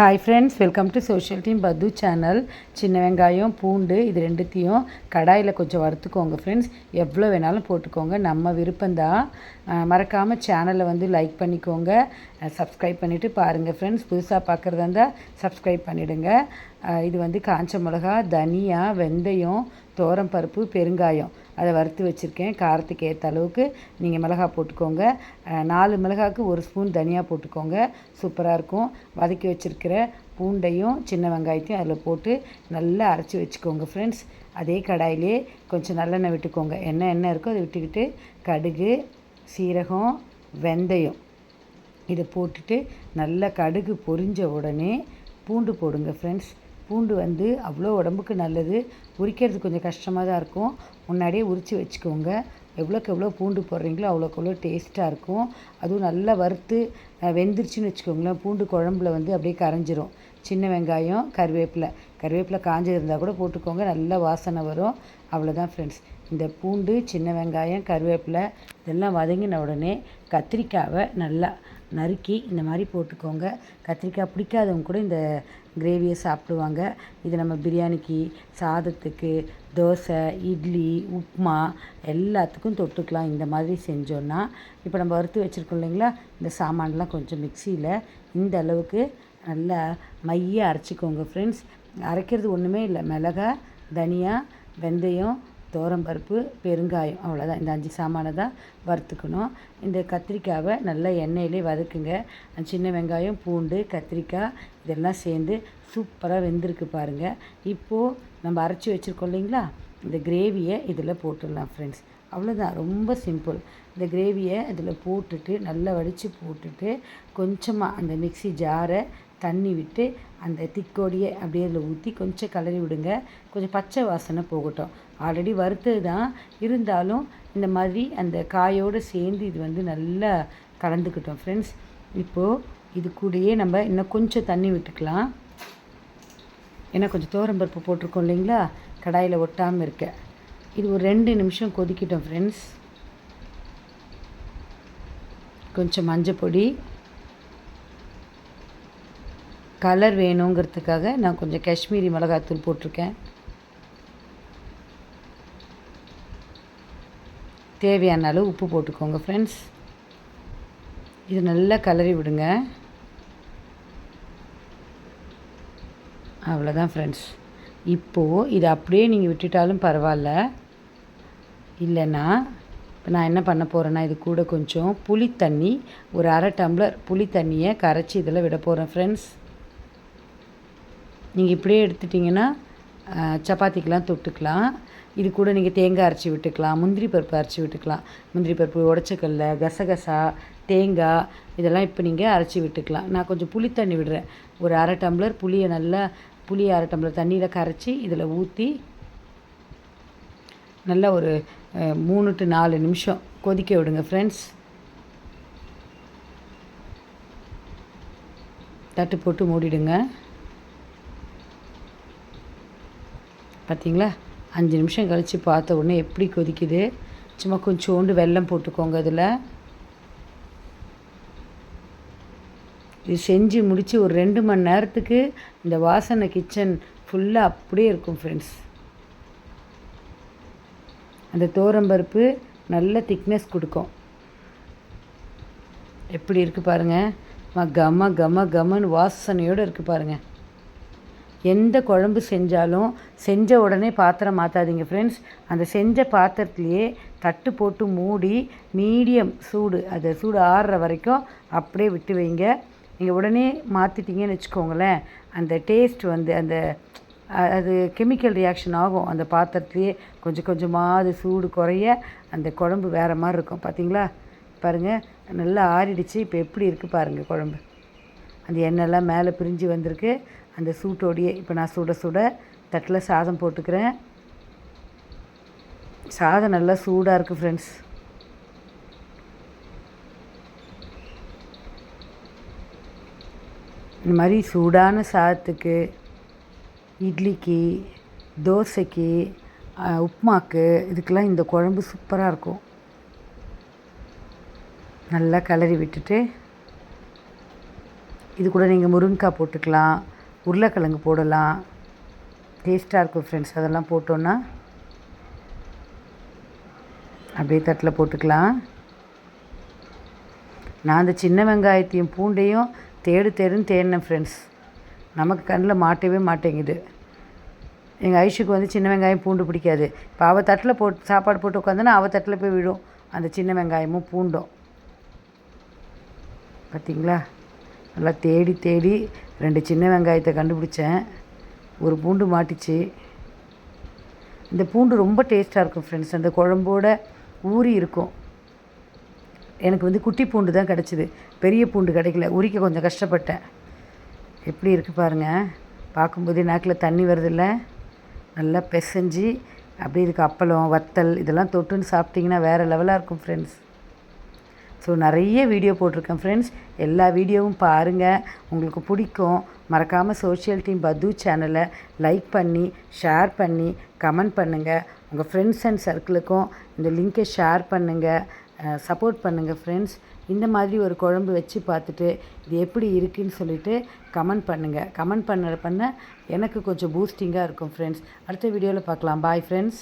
Hi friends welcome to social team பத்து channel சின்ன வெங்காயம் பூண்டு இது ரெண்டுத்தையும் கடாயில் கொஞ்சம் வறுத்துக்கோங்க ஃப்ரெண்ட்ஸ் எவ்வளோ வேணாலும் போட்டுக்கோங்க. நம்ம விருப்பம்தான் மறக்காமல் சேனலை வந்து லைக் பண்ணிக்கோங்க. சப்ஸ்கிரைப் பண்ணிவிட்டு பாருங்கள் ஃப்ரெண்ட்ஸ் புதுசாக பார்க்குறதா இருந்தால் சப்ஸ்கிரைப் பண்ணிவிடுங்க இது வந்து காஞ்ச மிளகா தனியா வெந்தயம் தோரம் பருப்பு பெருங்காயம். அதை வறுத்து வச்சுருக்கேன். காரத்துக்கு ஏற்ற அளவுக்கு நீங்கள் மிளகா போட்டுக்கோங்க. நாலு மிளகாவுக்கு ஒரு ஸ்பூன் தனியாக போட்டுக்கோங்க. சூப்பராக இருக்கும். வதக்கி வச்சுருக்கிற பூண்டையும் சின்ன வெங்காயத்தையும் அதில் போட்டு நல்லா அரைச்சி வச்சுக்கோங்க ஃப்ரெண்ட்ஸ் அதே கடாயிலே கொஞ்சம் நல்லெண்ணெய் விட்டுக்கோங்க. எண்ணெய் எண்ணெய் இருக்கோ அதை விட்டுக்கிட்டு கடுகு சீரகம் வெந்தயம். இதை போட்டுட்டு நல்லா கடுகு பொரிஞ்ச உடனே பூண்டு போடுங்க ஃப்ரெண்ட்ஸ் பூண்டு வந்து அவ்வளோ உடம்புக்கு நல்லது. உரிக்கிறது கொஞ்சம் கஷ்டமாக தான் இருக்கும். முன்னாடியே உரித்து வச்சுக்கோங்க. எவ்வளோக்கு எவ்வளோ பூண்டு போடுறீங்களோ அவ்வளோக்கு எவ்வளோ டேஸ்ட்டாக இருக்கும். அதுவும் நல்லா வறுத்து வெந்துருச்சுன்னு வச்சுக்கோங்களேன். பூண்டு குழம்புல வந்து அப்படியே கரைஞ்சிரும். சின்ன வெங்காயம் கருவேப்பிலை. கருவேப்பிலை காஞ்சது இருந்தால் கூட போட்டுக்கோங்க. நல்ல வாசனை வரும். அவ்வளோதான் ஃப்ரெண்ட்ஸ் இந்த பூண்டு சின்ன வெங்காயம் கருவேப்பிலை இதெல்லாம் வதங்கின உடனே கத்திரிக்காவை நல்லா நறுக்கி இந்த மாதிரி போட்டுக்கோங்க. கத்திரிக்காய் பிடிக்காதவங்க கூட இந்த கிரேவியை சாப்பிடுவாங்க. இது நம்ம பிரியாணிக்கு சாதத்துக்கு தோசை இட்லி உப்புமா எல்லாத்துக்கும் தொட்டுக்கலாம். இந்த மாதிரி செஞ்சோன்னா இப்போ நம்ம வறுத்து வச்சுருக்கோம் இல்லைங்களா? இந்த சாமான்லாம் கொஞ்சம் மிக்சியில் இந்த அளவுக்கு நல்லா மைய அரைச்சிக்கோங்க ஃப்ரெண்ட்ஸ் அரைக்கிறது ஒன்றுமே இல்லை. மிளகா தனியா வெந்தயம் பருப்பு பெருங்காயம் அவ்வளோதான் இந்த அஞ்சு சாமானை தான் வறுத்துக்கணும். இந்த கத்திரிக்காவை நல்லா எண்ணெயிலே வதக்குங்க. சின்ன வெங்காயம் பூண்டு கத்திரிக்காய் இதெல்லாம் சேர்ந்து சூப்பராக வெந்திருக்கு பாருங்கள் இப்போது நம்ம அரைச்சி வச்சுருக்கோம் இல்லைங்களா? இந்த கிரேவியை இதில் போட்டுடலாம் ஃப்ரெண்ட்ஸ் அவ்வளோதான் ரொம்ப சிம்பிள் இந்த கிரேவியை அதில் போட்டுட்டு நல்லா வடித்து போட்டுட்டு கொஞ்சமாக அந்த மிக்சி ஜாரை தண்ணி விட்டு அந்த திக்கோடியை அப்படியே அதில் ஊற்றி கொஞ்சம் கலரி விடுங்க. கொஞ்சம் பச்சை வாசனை போகட்டும். ஆல்ரெடி வறுத்தது தான். இருந்தாலும் இந்த மாதிரி அந்த காயோடு சேர்ந்து இது வந்து நல்லா கலந்துக்கிட்டோம் ஃப்ரெண்ட்ஸ் இப்போது இது கூடயே நம்ம இன்னும் கொஞ்சம் தண்ணி விட்டுக்கலாம். ஏன்னா கொஞ்சம் தோரம்பருப்பு போட்டிருக்கோம் இல்லைங்களா? கடாயில் ஒட்டாமல் இருக்க. இது ஒரு ரெண்டு நிமிஷம் கொதிக்கிட்டோம் ஃப்ரெண்ட்ஸ் கொஞ்சம் மஞ்சப்பொடி கலர் வேணுங்கிறதுக்காக நான் கொஞ்சம் காஷ்மீரி மிளகாத்தூள் போட்டிருக்கேன். தேவையான அளவு உப்பு போட்டுக்கோங்க ஃப்ரெண்ட்ஸ் இது நல்லா கலரி விடுங்க. அவ்வளோதான் ஃப்ரெண்ட்ஸ் இப்போது இதை அப்படியே நீங்கள் விட்டுட்டாலும் பரவாயில்ல. இல்லைன்னா இப்போ நான் என்ன பண்ண போகிறேன்னா இது கூட கொஞ்சம் புளி தண்ணி ஒரு அரை டம்ளர் புளி தண்ணியை கரைச்சி இதில் விட போகிறேன் ஃப்ரெண்ட்ஸ் நீங்கள் இப்படியே எடுத்துட்டிங்கன்னா சப்பாத்திக்கெலாம் தொட்டுக்கலாம். இது கூட நீங்கள் தேங்காய் அரைச்சி விட்டுக்கலாம் முந்திரி பருப்பு அரைச்சி விட்டுக்கலாம். முந்திரி பருப்பு உடச்சக்கல்ல கசகசா தேங்காய் இதெல்லாம் இப்போ நீங்கள் அரைச்சி விட்டுக்கலாம். நான் கொஞ்சம் புளி தண்ணி விடுறேன். ஒரு அரை டம்ளர் புளியை நல்லா புளியை அரை டம்ளர் தண்ணியில் கரைச்சி இதில் ஊற்றி நல்லா ஒரு மூணு டு நாலு நிமிஷம் கொதிக்க விடுங்க ஃப்ரெண்ட்ஸ் தட்டு போட்டு மூடிடுங்க. பார்த்தீங்களா அஞ்சு நிமிஷம் கழித்து பார்த்த உடனே எப்படி கொதிக்குது? சும்மா கொஞ்சோண்டு வெல்லம் போட்டுக்கோங்க அதில் இது செஞ்சு முடித்து ஒரு ரெண்டு மணி நேரத்துக்கு இந்த வாசனை கிச்சன் ஃபுல்லாக அப்படியே இருக்கும் ஃப்ரெண்ட்ஸ் அந்த தோரம்பருப்பு நல்ல திக்னஸ் கொடுக்கும். எப்படி இருக்குது பாருங்கள் கம கம கமன்னு வாசனையோடு இருக்குது பாருங்கள் எந்த குழம்பு செஞ்சாலும் செஞ்ச உடனே பாத்திரம் மாற்றாதீங்க ஃப்ரெண்ட்ஸ் அந்த செஞ்ச பாத்திரத்துலேயே தட்டு போட்டு மூடி மீடியம் சூடு அதை சூடு ஆறுற வரைக்கும் அப்படியே விட்டு வைங்க. நீங்கள் உடனே மாற்றிட்டீங்கன்னு வச்சுக்கோங்களேன் அந்த டேஸ்ட் வந்து அந்த அது கெமிக்கல் ரியாக்ஷன் ஆகும். அந்த பாத்திரத்துலேயே கொஞ்சம் கொஞ்சமாக அது சூடு குறைய அந்த குழம்பு வேறு மாதிரி இருக்கும். பார்த்தீங்களா பாருங்கள் நல்லா ஆறிடுச்சு. இப்போ எப்படி இருக்குது பாருங்கள் குழம்பு. அந்த எண்ணெய்லாம் மேலே பிரிஞ்சு வந்திருக்கு. அந்த சூட்டோடையே இப்போ நான் சுட சுட தட்டில் சாதம் போட்டுக்கிறேன். சாதம் நல்லா சூடாக இருக்குது ஃப்ரெண்ட்ஸ் இந்த மாதிரி சூடான சாதத்துக்கு இட்லிக்கு தோசைக்கு உப்புமாவுக்கு இதுக்கெல்லாம் இந்த குழம்பு சூப்பராக இருக்கும். நல்லா கிளறி விட்டுட்டு இது கூட நீங்கள் முருங்கைக்காய் போட்டுக்கலாம் உருளைக்கிழங்கு போடலாம். டேஸ்ட்டாக இருக்கும் ஃப்ரெண்ட்ஸ் அதெல்லாம் போட்டோன்னா அப்படியே தட்டில் போட்டுக்கலாம். நான் அந்த சின்ன வெங்காயத்தையும் பூண்டையும் தேடு தேடுன்னு தேடினேன் ஃப்ரெண்ட்ஸ் நமக்கு கண்ணில் மாட்டவே மாட்டேங்குது. எங்கள் ஐஷுக்கு வந்து சின்ன வெங்காயம் பூண்டு பிடிக்காது. இப்போ அவள் தட்டில் போட்டு சாப்பாடு போட்டு உட்காந்துன்னா அவள் தட்டில் போய் விடும். அந்த சின்ன வெங்காயமும் பூண்டும். பார்த்திங்களா நல்லா தேடி தேடி ரெண்டு சின்ன வெங்காயத்தை கண்டுபிடிச்சேன். ஒரு பூண்டு மாட்டிச்சு. இந்த பூண்டு ரொம்ப டேஸ்ட்டாக இருக்கும் ஃப்ரெண்ட்ஸ் அந்த குழம்போட ஊறி இருக்கும். எனக்கு வந்து குட்டி பூண்டு தான் கிடச்சிது. பெரிய பூண்டு கிடைக்கல. உரிக்க கொஞ்சம் கஷ்டப்பட்டேன். எப்படி இருக்குது பாருங்கள் பார்க்கும்போதே நாக்கில் தண்ணி வருதில்ல. நல்லா பிசைஞ்சு அப்படியே இதுக்கு அப்பளம் வத்தல் இதெல்லாம் தொட்டுன்னு சாப்பிட்டிங்கன்னா வேறு லெவலாக இருக்கும் ஃப்ரெண்ட்ஸ் ஸோ நிறைய வீடியோ போட்டிருக்கேன் ஃப்ரெண்ட்ஸ் எல்லா வீடியோவும் பாருங்கள் உங்களுக்கு பிடிக்கும். மறக்காமல் சோஷியல் டீம் பது சேனலை லைக் பண்ணி ஷேர் பண்ணி கமெண்ட் பண்ணுங்கள் உங்கள் ஃப்ரெண்ட்ஸ் அண்ட் சர்க்கிளுக்கும் இந்த லிங்க்கை ஷேர் பண்ணுங்கள் சப்போர்ட் பண்ணுங்கள் ஃப்ரெண்ட்ஸ் இந்த மாதிரி ஒரு குழம்பு வச்சு பார்த்துட்டு இது எப்படி இருக்குன்னு சொல்லிட்டு கமெண்ட் பண்ணுங்கள் கமெண்ட் பண்ண பண்ண எனக்கு கொஞ்சம் பூஸ்டிங்காக இருக்கும் ஃப்ரெண்ட்ஸ் அடுத்த வீடியோவில் பார்க்கலாம். Bye friends